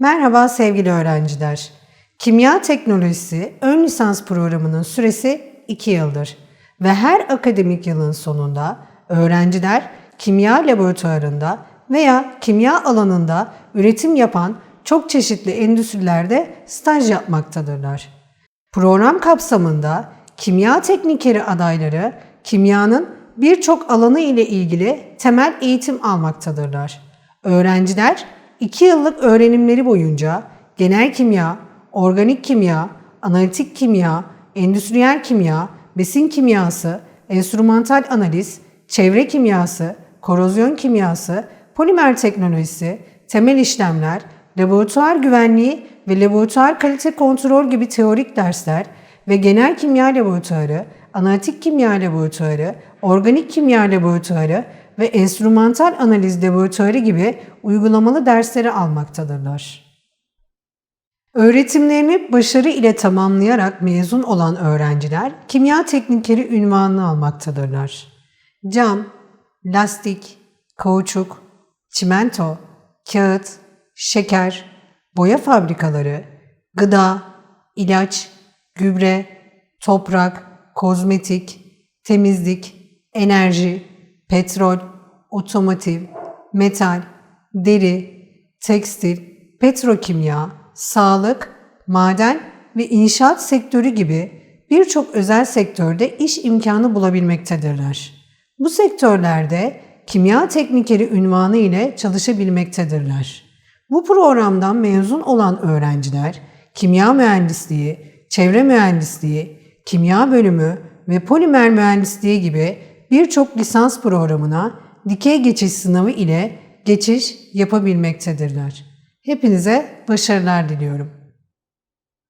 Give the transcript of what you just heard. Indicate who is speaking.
Speaker 1: Merhaba sevgili öğrenciler. Kimya Teknolojisi ön lisans programının süresi 2 yıldır ve her akademik yılın sonunda öğrenciler kimya laboratuvarında veya kimya alanında üretim yapan çok çeşitli endüstrilerde staj yapmaktadırlar. Program kapsamında kimya teknikeri adayları kimyanın birçok alanı ile ilgili temel eğitim almaktadırlar. Öğrenciler 2 yıllık öğrenimleri boyunca genel kimya, organik kimya, analitik kimya, endüstriyel kimya, besin kimyası, enstrümantal analiz, çevre kimyası, korozyon kimyası, polimer teknolojisi, temel işlemler, laboratuvar güvenliği ve laboratuvar kalite kontrol gibi teorik dersler ve genel kimya laboratuvarı, analitik kimya laboratuvarı, organik kimya laboratuvarı ve enstrümantal analiz laboratuvarı gibi uygulamalı dersleri almaktadırlar. Öğretimlerini başarı ile tamamlayarak mezun olan öğrenciler kimya teknikeri ünvanını almaktadırlar. Cam, lastik, kauçuk, çimento, kağıt, şeker, boya fabrikaları, gıda, ilaç, gübre, toprak, kozmetik, temizlik, enerji, petrol, otomotiv, metal, deri, tekstil, petrokimya, sağlık, maden ve inşaat sektörü gibi birçok özel sektörde iş imkanı bulabilmektedirler. Bu sektörlerde kimya teknikeri ünvanı ile çalışabilmektedirler. Bu programdan mezun olan öğrenciler kimya mühendisliği, çevre mühendisliği, kimya bölümü ve polimer mühendisliği gibi birçok lisans programına dikey geçiş sınavı ile geçiş yapabilmektedirler. Hepinize başarılar diliyorum.